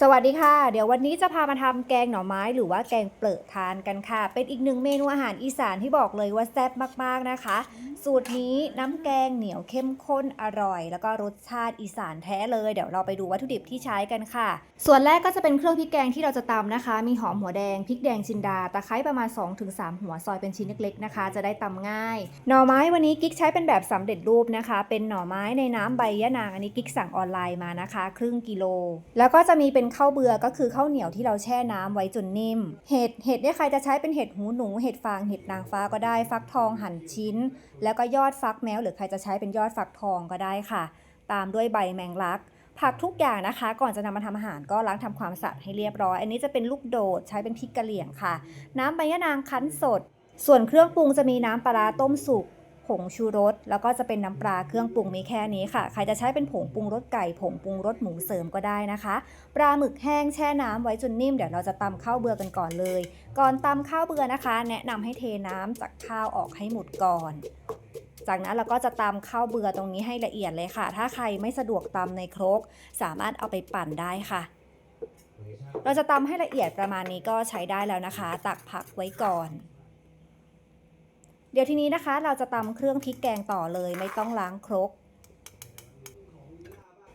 สวัสดีค่ะ เดี๋ยววันนี้จะพามาทำแกงหน่อไม้หรือว่าแกงเปลือกทานกันค่ะ เป็นอีกหนึ่งเมนูอาหารอีสานที่บอกเลยว่าแซ่บมากๆนะคะ สูตรนี้น้ำแกงเหนียวเข้มข้นอร่อย แล้วก็รสชาติอีสานแท้เลย เดี๋ยวเราไปดูวัตถุดิบที่ใช้กันค่ะ ส่วนแรกก็จะเป็นเครื่องพริกแกงที่เราจะตำนะคะ มีหอมหัวแดงพริกแดงจินดาตะไคร้ประมาณ 2-3 หัวซอยเป็นชิ้นเล็กๆนะคะ จะได้ตำง่าย หน่อไม้วันนี้กิ๊กใช้เป็นแบบสำเร็จรูปนะคะ เป็นหน่อไม้ในน้ำใบยะนางอันนี้กิ๊กสั่งออนไลน์มานะคะ ครึ่งกิโล แล้วก็จะมีเป็นข้าวเบือก็คือข้าวเหนียวที่เราแช่น้ำไว้จนนิ่ม เห็ดเห็ดเนี่ยใครจะใช้เป็นเห็ดหูหนูเห็ดฟางเห็ดนางฟ้าก็ได้ฟักทองหั่นชิ้น แล้วก็ยอดฟักแมวหรือใครจะใช้เป็นยอดฟักทองก็ได้ค่ะ ตามด้วยใบแมงลัก ผักทุกอย่างนะคะ ก่อนจะนำมาทำอาหารก็ล้างทำความสะอาดให้เรียบร้อย อันนี้จะเป็นลูกโดดใช้เป็นพริกกะเหรี่ยงค่ะ น้ำใบยะนางคั้นสด ส่วนเครื่องปรุงจะมีน้ำปลาร้าต้มสุกผงชูรส แล้วก็จะเป็นน้ำปลาเครื่องปรุงมีแค่นี้ค่ะ ใครจะใช้เป็นผงปรุงรสไก่ ผงปรุงรสหมูเสริมก็ได้นะคะ ปลาหมึกแห้งแช่น้ำไว้จนนิ่ม เดี๋ยวเราจะตำข้าวเบื่อกันก่อนเลย ก่อนตำข้าวเบื่อนะคะ แนะนำให้เทน้ำจากข้าวออกให้หมดก่อน จากนั้นเราก็จะตำข้าวเบื่อตรงนี้ให้ละเอียดเลยค่ะ ถ้าใครไม่สะดวกตำในครก สามารถเอาไปปั่นได้ค่ะ เราจะตำให้ละเอียดประมาณนี้ก็ใช้ได้แล้วนะคะ ตักผักไว้ก่อน เดี๋ยวทีนี้นะคะ เราจะตำเครื่องพริกแกงต่อเลย ไม่ต้องล้างครก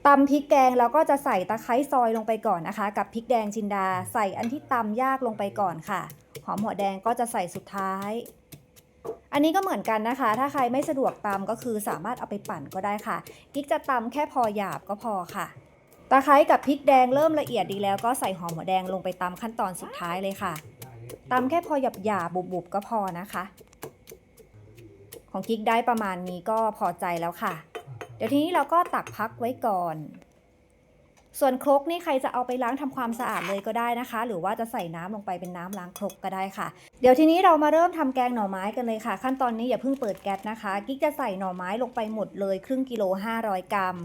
ตำพริกแกงเราก็จะใส่ตะไคร้ซอยลงไปก่อนนะคะ กับพริกแดงจินดา ใส่อันที่ตำยากลงไปก่อนค่ะ หอมหัวแดงก็จะใส่สุดท้าย อันนี้ก็เหมือนกันนะคะ ถ้าใครไม่สะดวกตำก็คือสามารถเอาไปปั่นก็ได้ค่ะ กิ๊กจะตำแค่พอหยาบก็พอค่ะ ตะไคร้กับพริกแดงเริ่มละเอียดดีแล้วก็ใส่หอมหัวแดงลงไปตำขั้นตอนสุดท้ายเลยค่ะตำแค่พอหยาบหยาบบุบๆก็พอนะคะ ของกิ๊กได้ประมาณนี้ก็พอใจแล้วค่ะ เดี๋ยวทีนี้เราก็ตักพักไว้ก่อน ส่วนครกนี่ใครจะเอาไปล้างทำความสะอาดเลยก็ได้นะคะ หรือว่าจะใส่น้ำลงไปเป็นน้ำล้างครกก็ได้ค่ะ เดี๋ยวทีนี้เรามาเริ่มทำแกงหน่อไม้กันเลยค่ะ ขั้นตอนนี้อย่าเพิ่งเปิดแก๊สนะคะ กิ๊กจะใส่หน่อไม้ลงไปหมดเลยครึ่งกิโล500 กรัม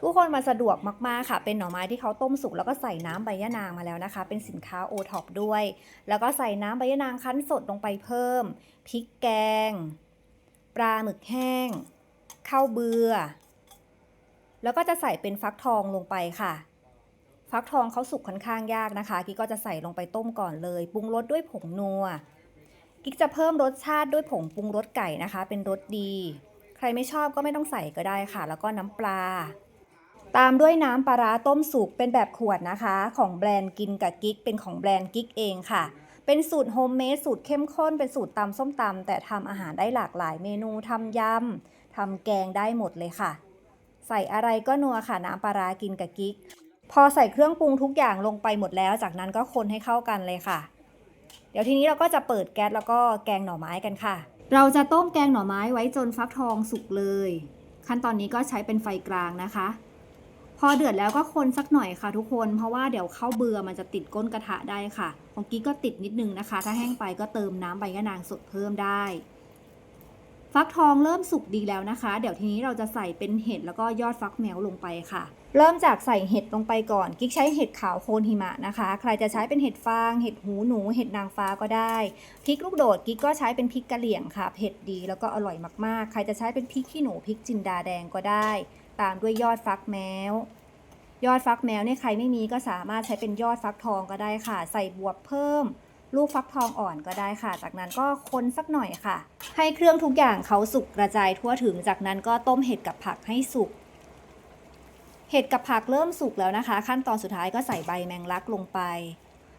ทุกคนมาสะดวกมากๆค่ะ เป็นหน่อไม้ที่เขาต้มสุกแล้วก็ใส่น้ำใบยะนางมาแล้วนะคะ เป็นสินค้าโอท็อปด้วย แล้วก็ใส่น้ำใบยะนางคั้นสดลงไปเพิ่มพริกแกง ปลาหมึกแห้งข้าวเบื่อ แล้วก็จะใส่เป็นฟักทองลงไปค่ะ ฟักทองเขาสุกค่อนข้างยากนะคะ กิ๊กก็จะใส่ลงไปต้มก่อนเลย ปรุงรสด้วยผงนัว กิ๊กจะเพิ่มรสชาติด้วยผงปรุงรสไก่นะคะ เป็นรสดี ใครไม่ชอบก็ไม่ต้องใส่ก็ได้ค่ะ แล้วก็น้ำปลา ตามด้วยน้ำปลาร้าต้มสุกเป็นแบบขวดนะคะ ของแบรนด์กินกับกิ๊กเป็นของแบรนด์กิ๊กเองค่ะ เป็นสูตรโฮมเมดสูตรเข้มข้น เป็นสูตรตำส้มตำแต่ทำอาหารได้หลากหลายเมนูทำยำทำแกงได้หมดเลยค่ะ ใส่อะไรก็นัวค่ะน้ำปลาร้ากินกับกิ๊ก พอใส่เครื่องปรุงทุกอย่างลงไปหมดแล้ว จากนั้นก็คนให้เข้ากันเลยค่ะ เดี๋ยวทีนี้เราก็จะเปิดแก๊สแล้วก็แกงหน่อไม้กันค่ะ เราจะต้มแกงหน่อไม้ไว้จนฟักทองสุกเลย ขั้นตอนนี้ก็ใช้เป็นไฟกลางนะคะ พอเดือดแล้วก็คนสักหน่อยค่ะ ทุกคน เพราะว่าเดี๋ยวข้าวเบื่อมันจะติดก้นกระทะได้ค่ะ ของกิ๊กก็ติดนิดนึงนะคะ ถ้าแห้งไปก็เติมน้ำใบยะนางสดเพิ่มได้ ฟักทองเริ่มสุกดีแล้วนะคะ เดี๋ยวทีนี้เราจะใส่เป็นเห็ดแล้วก็ยอดฟักแมวลงไปค่ะ เริ่มจากใส่เห็ดลงไปก่อน กิ๊กใช้เห็ดขาวโคนหิมะนะคะ ใครจะใช้เป็นเห็ดฟาง เห็ดหูหนู เห็ดนางฟ้าก็ได้ พริกลูกโดดกิ๊กก็ใช้เป็นพริกกะเหรี่ยงค่ะ เผ็ดดีแล้วก็อร่อยมากๆ ใครจะใช้เป็นพริกขี้หนูพริกจินดาแดงก็ได้ ตามด้วยยอดฟักแมวยอดฟักแมวเนี่ยใครไม่มีก็สามารถใช้เป็นยอดฟักทองก็ได้ค่ะ ใส่บวบเพิ่ม ลูกฟักทองอ่อนก็ได้ค่ะ จากนั้นก็คนสักหน่อยค่ะ ให้เครื่องทุกอย่างเขาสุกกระจายทั่วถึง จากนั้นก็ต้มเห็ดกับผักให้สุก เห็ดกับผักเริ่มสุกแล้วนะคะ ขั้นตอนสุดท้ายก็ใส่ใบแมงลักลงไป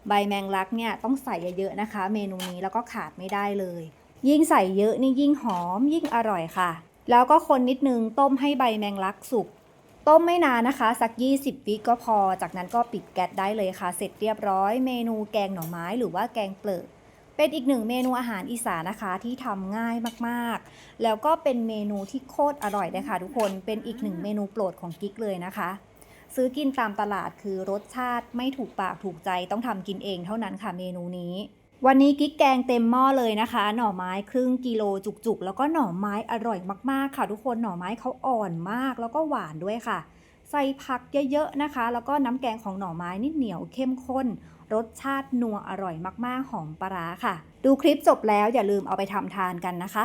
ใบแมงลักเนี่ยต้องใส่เยอะๆนะคะ เมนูนี้แล้วก็ขาดไม่ได้เลย ยิ่งใส่เยอะนี่ยิ่งหอมยิ่งอร่อยค่ะ แล้วก็คนนิดนึงต้มให้ใบแมงลักสุก ต้มไม่นานนะคะ สัก 20 วิก็พอ จากนั้นก็ปิดแก๊สได้เลยค่ะ เสร็จเรียบร้อย เมนูแกงหน่อไม้หรือว่าแกงเปลือกเป็นอีกหนึ่งเมนูอาหารอีสานนะคะที่ทำง่ายมากๆ แล้วก็เป็นเมนูที่โคตรอร่อยเลยค่ะ ทุกคน เป็นอีกหนึ่งเมนูโปรดของกิ๊กเลยนะคะ ซื้อกินตามตลาดคือรสชาติไม่ถูกปากถูกใจต้องทำกินเองเท่านั้นค่ะเมนูนี้ วันนี้กิ๊กแกงเต็มหม้อเลยนะคะ หน่อไม้ครึ่งกิโลจุกๆ แล้วก็หน่อไม้อร่อยมากๆค่ะ ทุกคนหน่อไม้เขาอ่อนมากแล้วก็หวานด้วยค่ะ ใส่ผักเยอะๆนะคะ แล้วก็น้ำแกงของหน่อไม้นี่เหนียวเข้มข้น รสชาตินัวอร่อยมากๆหอมปลาร้าค่ะ ดูคลิปจบแล้วอย่าลืมเอาไปทำทานกันนะคะ